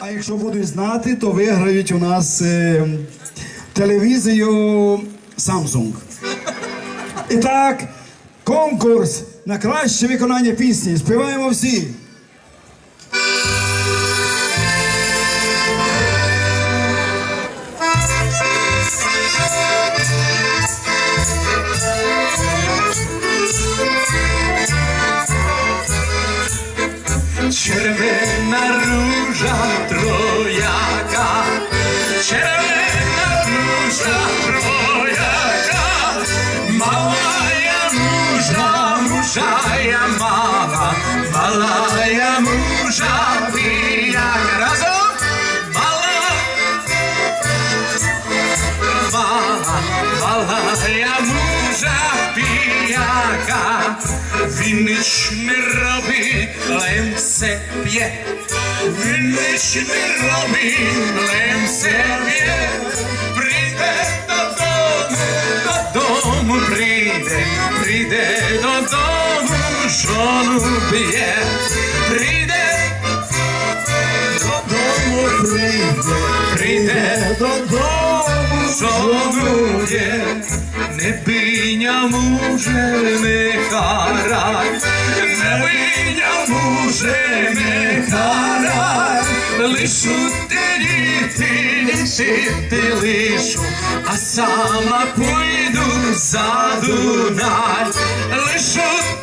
А якщо будуть знати, то виграють у нас е, телевізію Samsung. І так, конкурс на краще виконання пісні. Співаємо всі. Червена ружа малая мужа, мужая мама, малая мужа пияка. Разом! Мала, мала, малая мужа пияка. Він ніч не робить, лем се п'є. Він ніч не робить, лем се п'є. Жону б'є. Прийде додому, прийде, прийде додому, жону б'є. Не биня муже не харай, не биня муже не харай, лишу ти лишити лишу, а сама пойду за Дунай, лишу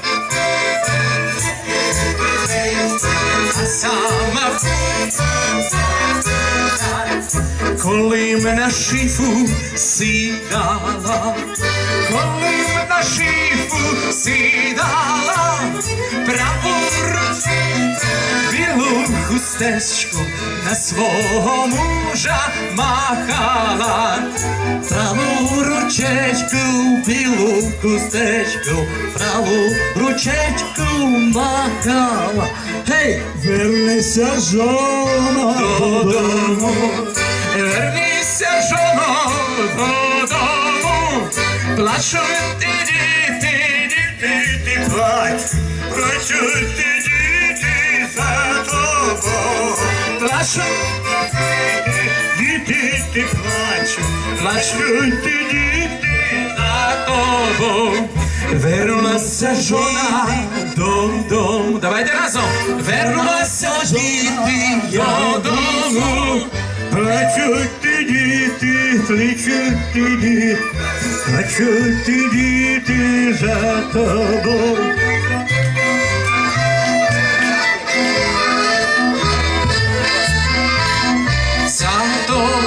коли ми на шифу сідала, коли ми на шифу сідала, праворуч білу хустечку на свого мужа махала, праву ручечку, білу хустечку, праву ручечку махала. Гей! Вернися, жона, додому, вернися, жоно, додому, плачуть ті діти, діти, ти плач, плачуть ті діти за тобою, плачуть діти, ти плачуть, плачуть ті діти за тобою. Вернулася жона додому. Давайте разом. Вернулася діти додому. Плачуть ті діти, плачуть ті діти, плачуть ті діти за тобою.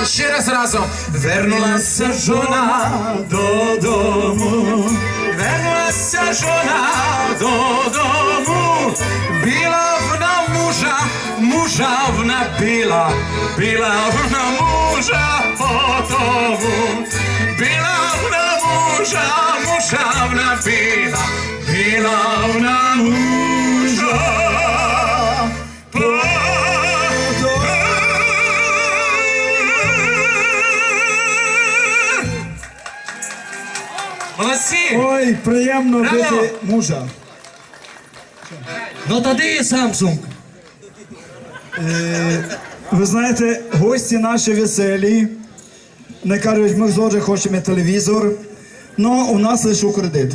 Ще раз разом. Вернулася жона додому, вернулася жона додому, мужа біла, біла вона мужа потому, біла вона мужа, мужа вона біла, біла вона мужа. Молодці! Ой, приємно бити мужа. Ну тоді і Samsung. Ви знаєте, гості наші веселі. Не кажуть, ми вже хочемо телевізор, але у нас лише кредит.